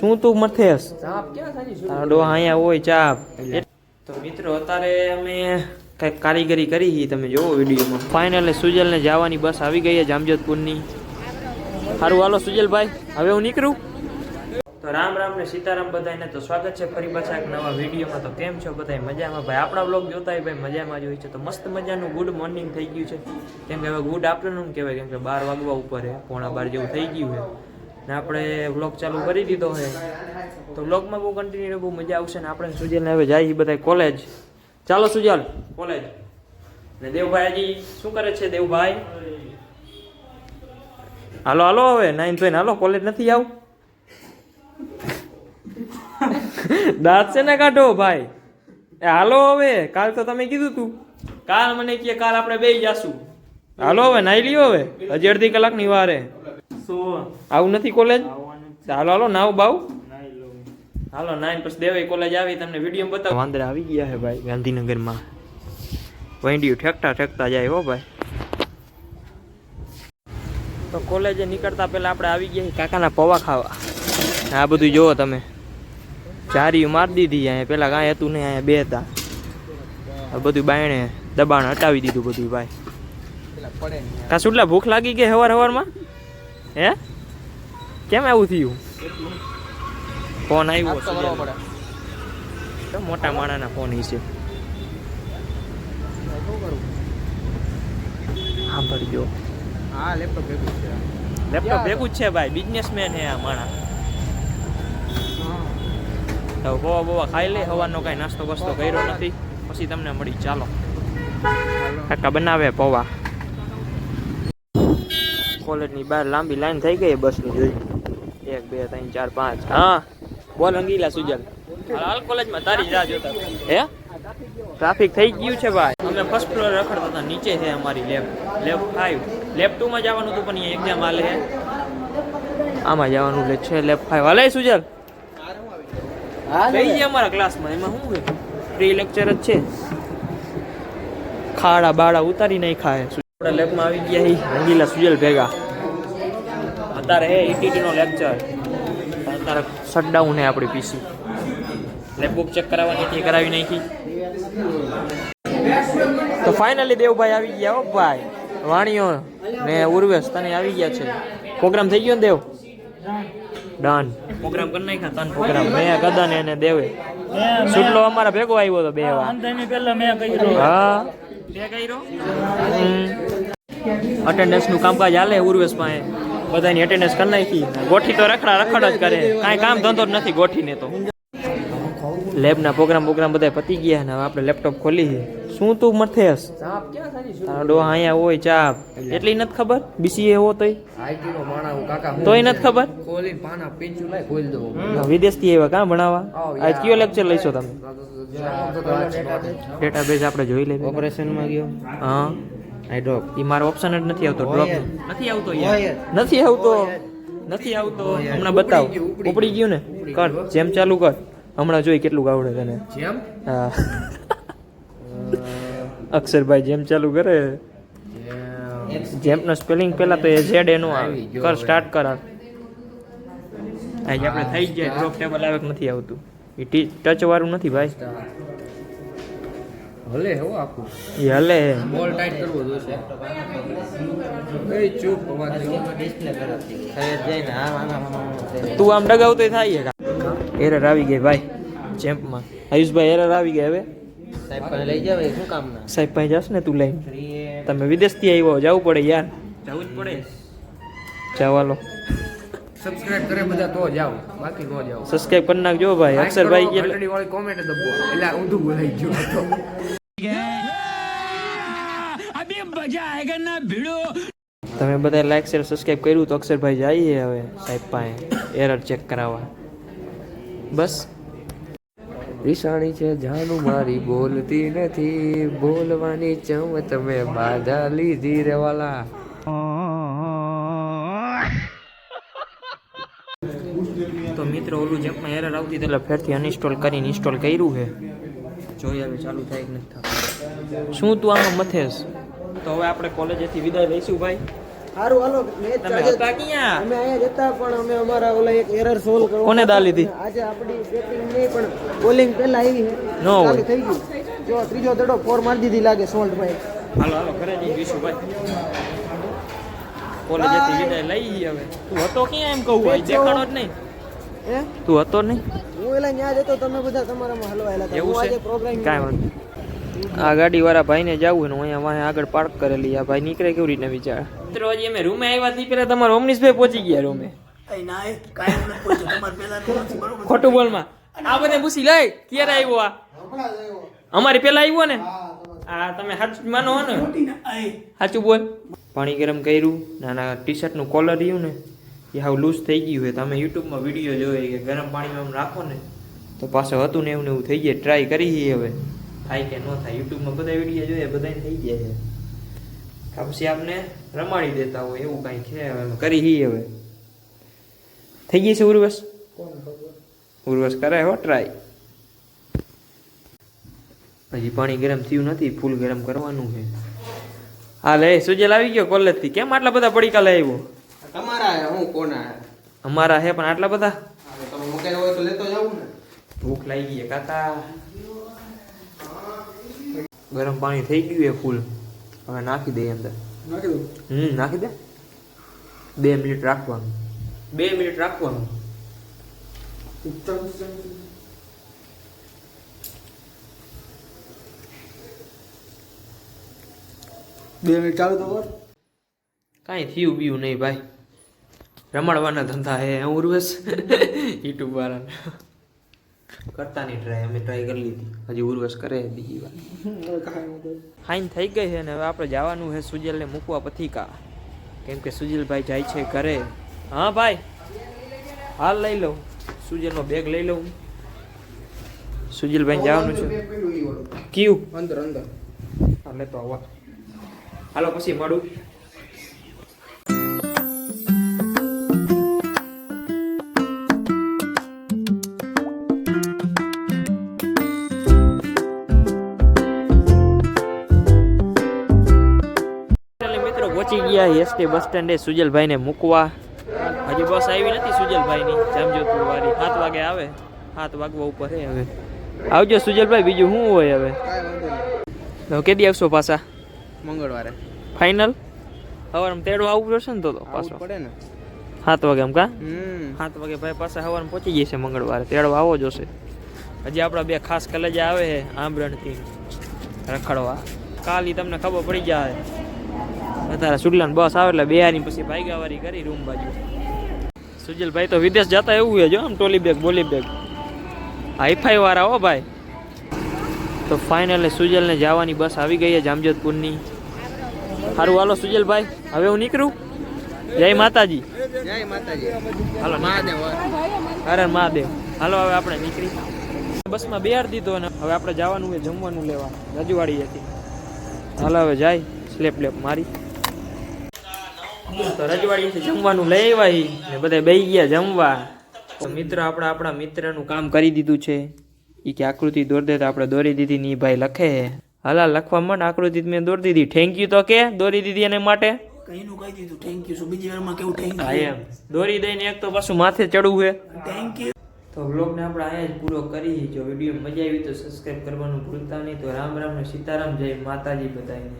શું તું મથેસ તારો અહીંયા હોય ચાપ. તો મિત્રો અત્યારે અમે કંઈક કારીગરી કરી હતી તમે જોવો વિડીયોમાં. સુજલ સુજલને જવાની બસ આવી ગઈ છે જામજોધપુરની. સારું હાલો સુજલભાઈ હવે હું નીકળું. તો રામ રામ ને સીતારામ બધાને તો સ્વાગત છે ફરી પાછા એક નવા વિડીયોમાં. તો કેમ છો બધા મજામાં? ભાઈ આપણા બ્લોગ જોતા હોય ભાઈ મજામાં જ હોય છે. તો મસ્ત મજાનું ગુડ મોર્નિંગ થઈ ગયું છે. કેમ કે હવે ગુડ આફ્ટરનૂન કહેવાય કેમ કે બાર વાગવા ઉપર છે પોણા બાર જેવું થઈ ગયું છે. ને આપણે વ્લોગ ચાલુ કરી દીધો છે તો વ્લોગમાં બહુ કન્ટિન્યુ બહુ મજા આવશે ને આપણે સુજલને હવે જાય બધા કોલેજ ચાલો સુજલ કોલેજ ને દેવભાઈ હજી શું કરે છે દેવભાઈ? હાલો હાલો હવે નાઈન થઈને હાલો કોલેજ નથી આવું? દાંત છે ને કાઢો ભાઈ. એ હાલો હવે કાલ તો તમે કીધું તું. કાલ મને કે કાલ આપણે બે જાશું. હાલો હવે નાઈ લ્યો હવે. હજી અડધી કલાકની વારે. આવું નથી કોલેજ હાલો હાલો નાવ બાવ હાલો નાઈન પછી દેવાઈ કોલેજ આવી તમને વીડિયો બતાવો. વાંદરા આવી ગયા છે ભાઈ ગાંધીનગરમાં. વૈંડિયું ઠેકતા ઠેકતા જાય હો ભાઈ. તો કોલેજે નીકળતા પહેલા આપણે આવી ગયા છીએ કાકાના પૌવા ખાવા. આ બધું જોવો તમે. ચારી મારી દીધી અહીંયા પેલા કાંઈ હતું નહીં અહીંયા બે હતા. આ બધું બાયણે દબાણ હટાવી દીધું બધું ભાઈ. કા સુટલા ભૂખ લાગી ગઈ હવાર હવારમાં? હે? કેમ આવું થયું? ફોન આવ્યો તો મોટા માણાના ફોન છે. સાંભળજો. હા લેપટોપ ભેગું છે. લેપટોપ ભેગું જ છે ભાઈ બિઝનેસમેન હે આ માણા. તો બોવા બોવા ખાઈ લે હવાનો કાંઈ નાસ્તો બસ્તો કર્યો નથી. પછી તમને મળી ચાલો. કાકા બનાવે પૌવા. કોલેજની બહાર લાંબી લાઈન થઈ ગઈ બસની જોઈ. એક બે ત્રણ ચાર પાંચ. હા. બોલ અંગીલા સુજલ. હાલ હાલ કોલેજમાં તારી રાહ જોતા હે? ટ્રાફિક થઈ ગયું છે ભાઈ. અમે ફર્સ્ટ ફ્લોર રખડતા હતા નીચે છે અમારી લેબ લેબ ફાઈવ લેબ ટુમાં જવાનું હતું પણ અહીંયા એક્ઝામ હાલે છે. આમાં જવાનું છે લેબ ફાઈવ હાલે સુજલ. કઈ ગયા અમારા ક્લાસમાં એમાં શું છે? ફ્રી લેક્ચર જ છે. ખાડા બાળા ઉતારી નહીં ખાય. આપણે લેબમાં આવી ગયા હી રંગીલા સુજલ ભેગા. અત્યારે હે ઈટીટી નો લેક્ચર અત્યારે શટડાઉન હે આપણી પીસી લેબ બુક ચેક કરાવવાની હતી કરાવી નાખી? તો ફાઇનલી દેવભાઈ આવી ગયા હો ભાઈ. વાણીઓ ને ઉર્વેશ તને આવી ગયા છે. પ્રોગ્રામ થઈ ગયો ને દેવ? ડન પ્રોગ્રામ કરી નાખ્યા તન પ્રોગ્રામ મેં ગદન એને દેવે. સુટલો અમારા ભેગો આવ્યો તો બે વાર. હા બે કર્યો? અટેન્ડન્સનું કામકાજ હાલે ઉર્વેશ પાસે. બધાની અટેન્ડન્સ કરી નાખી. ગોઠી તો રખડા રખડ જ કરે. કાંઈ કામ ધંધો જ નથી ગોઠીને તો. લેબના પ્રોગ્રામ પ્રોગ્રામ બધા પતી ગયા ને હવે આપણે લેપટોપ ખોલી શું તું મથે હસ તારો ડો અહીંયા હોય ચાપ. એટલી નથી ખબર? બીસીએ હો તોય? તોય નથી ખબર? વિદેશથી આવ્યા કાં ભણાવવા? આજ કયો લેક્ચર લઈશો તમે? ડેટાબેઝ આપણે જોઈ લઈએ. ઓપરેશનમાં ગયો. હા. આઈ ડ્રોપ એ મારો ઓપ્શન જ નથી આવતો ડ્રોપ નથી આવતો યાર. નથી આવતો. નથી આવતો. હમણાં બતાવ. ઉપડી ગયું ને? કર. જેમ ચાલુ કર. હમણાં જોઈ કેટલું આવડે તને. જેમ? હા. અક્ષરભાઈ જેમ ચાલુ કરે. જેમનો સ્પેલિંગ પહેલા તો એ ઝેડ એનું આવે. આવી કર સ્ટાર્ટ કર. આજે આપણે થઈ જાય. ડ્રોપ ટેબલ આવે નથી આવતું. એ ટી ટચ વાળું નથી ભાઈ. હલે હો આખું. એ હલે. બોલ ટાઈટ કરવો જોશે. એ ચૂપ અવાજ ડિસ્પ્લે કરાતી ખરેજ જઈને આમ આ તું આમ ડગાવતો થાય એરર આવી ગઈ ભાઈ ચેમ્પમાં આયુષભાઈ એરર આવી ગઈ હવે. સાહેબ પાસે લઈ જાવ શું કામ ના સાહેબ પાસે જશ ને તું લઈ. તમે વિદેશથી આવ્યો જવું પડે યાર. જવું જ પડે. ચાલો સબસ્ક્રાઇબ કરે બધા તો જાવ બાકી નો જાવ સબસ્ક્રાઇબ કરી નાખજો ભાઈ અક્ષરભાઈ કે વાળી કોમેન્ટ દબો. એટલે ઊંધું બોલાઈ ગયું તમે બધા લાઈક શેર સબસ્ક્રાઇબ કર્યું તો અક્ષરભાઈ જઈએ હવે સાહેબ પાસે. એરર ચેક કરાવવા. બસ. રિસાણી છે જાનું મારી બોલતી નથી. બોલવાની ચમ તમે બાધા લીધી રેવાલા તો મિત્રો ઓલું જેમમાં એરર આવતી એટલે ફેરથી અનઇન્સ્ટોલ કરીને ઇન્સ્ટોલ કર્યું છે. જોઈએ હવે ચાલુ થાય કે નથી થતું. શું તું આમાં મથેસ? તો હવે આપણે કોલેજેથી વિદાય લઈશું ભાઈ. સારું હાલો મેં તમે હતા ક્યાં? અમે અહીંયા જતા પણ અમે અમારા ઓલા એક એરર સોલ્વ કરવા કોને દા લીધી આજે આપણી બેટિંગ નહીં પણ બોલિંગ પહેલા આવી નો ચાલુ થઈ ગયું. જો ત્રીજો દડો ફોર મારી દીધી લાગે સોલ્ટ ભાઈ. હાલો હાલો ઘરે જઈ વિશુભાઈ કોલેજ જતી વિદાય લઈ હવે. તું હતો ક્યાં એમ કહું? ભાઈ દેખાણો જ નહીં. હે? તું હતો નહીં? હું એલા ત્યાં જતો તમે બધા તમારામાં હલવાયેલા હતા. હું આજે પ્રોગ્રામ કાંઈ વાંધો આ ગાડી વાળા ભાઈને જવું ને અહીંયા વાંહે આગળ પાર્ક કરેલી આ ભાઈ નીકળે કેવી રીતના વિચાર? મિત્રો અમે રૂમે આવ્યા થી પેલા તમારા ઓમનીશભાઈ પહોંચી ગયા રૂમે ખોટું બોલમાં. આ બધે પૂછી લઈ ક્યારે આવ્યો આ? અમારી પેલા આવ્યો ને? આ તમે સાચું માનો હો ને. સાચું બોલ. પાણી ગરમ કર્યું નાના ટી શર્ટનું કોલર રહ્યું ને એ હાવ લૂઝ થઈ ગયું હોય તમે યુટ્યુબમાં વીડિયો જોયો કે ગરમ પાણીમાં એમ રાખો ને તો પાછું હતું ને એવું ને એવું થઈ જાય. ટ્રાય કરી હવે. થાય કે ન થાય યુટ્યુબમાં બધા વીડિયો જોઈએ બધાને થઈ જાય છે. આ આપને રમાડી દેતા હોય એવું કાંઈ છે? હવે કરી હી હવે. થઈ ગઈ છે ઉર્વશ? ઉર્વશ કરે હો ટ્રાય હજી પાણી ગરમ થયું નથી ફૂલ ગરમ કરવાનું છે. હા લે સુજેલ આવી ગયો કોલેજથી કેમ આટલા બધા પડીકા લઈ આવ્યો? તમારા હું કોના અમારા હે પણ આટલા બધા? તમે મૂકેલ હોય તો લેતો જાવ ને. ભૂખ લાગી ગઈ કાકા. ગરમ પાણી થઈ ગયું એ ફૂલ. હવે નાખી દઈએ અંદર. નાખી દઉં હમ નાખી દે. બે મિનિટ રાખવાનું. બે મિનિટ રાખવાનું. બે મિનિટ ચાલુ તો કાંઈ થયું બીયું નહીં ભાઈ. રમાડવાના ધંધા હે હું ઉર્વેશ. યુટ્યુબ વાળા કરતા નહીં ટ્રાય અમે ટ્રાય કરી લીધી. હજી ઉર્વશ કરે બીજી વાર. ફાઇન થઈ ગઈ છે ને હવે આપણે જવાનું છે સુજલને મૂકવા પથિકા. કેમ કે સુજલભાઈ જાય છે ઘરે. હા ભાઈ હાલ લઈ લઉં. સુજલનો બેગ લઈ લઉં. સુજલભાઈ જવાનું છે. કયું? અંદર અંદર. હા લેતો આવો. હાલો પછી મળું. પહોંચી એસટી બસ સ્ટેન્ડે સુજલભાઈને મૂકવા. હજી બસ આવી નથી સુજલભાઈની જામજોધપુર વાળી સાત વાગે આવે. સાત વાગવા ઉપર હવે. આવજો સુજલભાઈ બીજું શું હોય હવે? કેદી આવશો પાછા? મંગળવારે. ફાઇનલ સવારમાં તેડો આવવું પડશે ને તો પાછો. પડે ને. સાત વાગે એમ કા? સાત વાગે ભાઈ પાછા સવારમાં પહોંચી જશે મંગળવારે. તેડો આવો જોશે હજી આપણા બે ખાસ કલેજા આવે છે આંબરણથી રખડવા. કાલી તમને ખબર પડી જાય. અત્યારે સુડલાન બસ આવે એટલે બેહાની પછી ભાઈગાવારી કરી રૂમ બાજુ. સુજલભાઈ તો વિદેશ જતા એવું છે જો, આમ ટોલી બેગ, બોલી બેગ. હાઈફાઈ વાળા હો ભાઈ. તો ફાઇનલી સુજલને જવાની બસ આવી ગઈ છે જામજોધપુરની. સારું હાલો સુજલભાઈ, હવે હું નીકળું? જય માતાજી. જય માતાજી હાલો મહાદેવ અરે મહાદેવ. હાલો, હવે આપણે નીકળી. બસમાં બેહાર દીધો ને હવે આપણે જવાનું છે જમવાનું લેવા. રજવાડી હતી. હાલો, હવે જાય. સ્લેપ લેપ મારી. તો રજવાડીથી જમવાનું લઈ આવ્યા ને બધા બે ગયા જમવા. તો મિત્ર આપણે આપણા મિત્રનું કામ કરી દીધું છે. એ કે આકૃતિ દોર દે તો આપણે દોરી દીધી ની ભાઈ લખે હે. હાલા લખવા માંડ આકૃતિ મેં દોરી દીધી. થેન્ક યુ તો કે દોરી દીધી એને માટે? કઈનું કહી દીધું? થેન્ક યુ બીજી વારમાં કેવું થેન્ક યુ એમ. દોરી દઈને એક તો પાછું માથે ચડવું છે થેન્ક યુ તો વ્લોગને આપણે અહીંયા જ પૂરો કરી જો વીડિયો મજા આવી તો સબસ્ક્રાઈબ કરવાનું ભૂલતા નહીં. તો રામ રામ ને સીતારામ જય માતાજી બધાને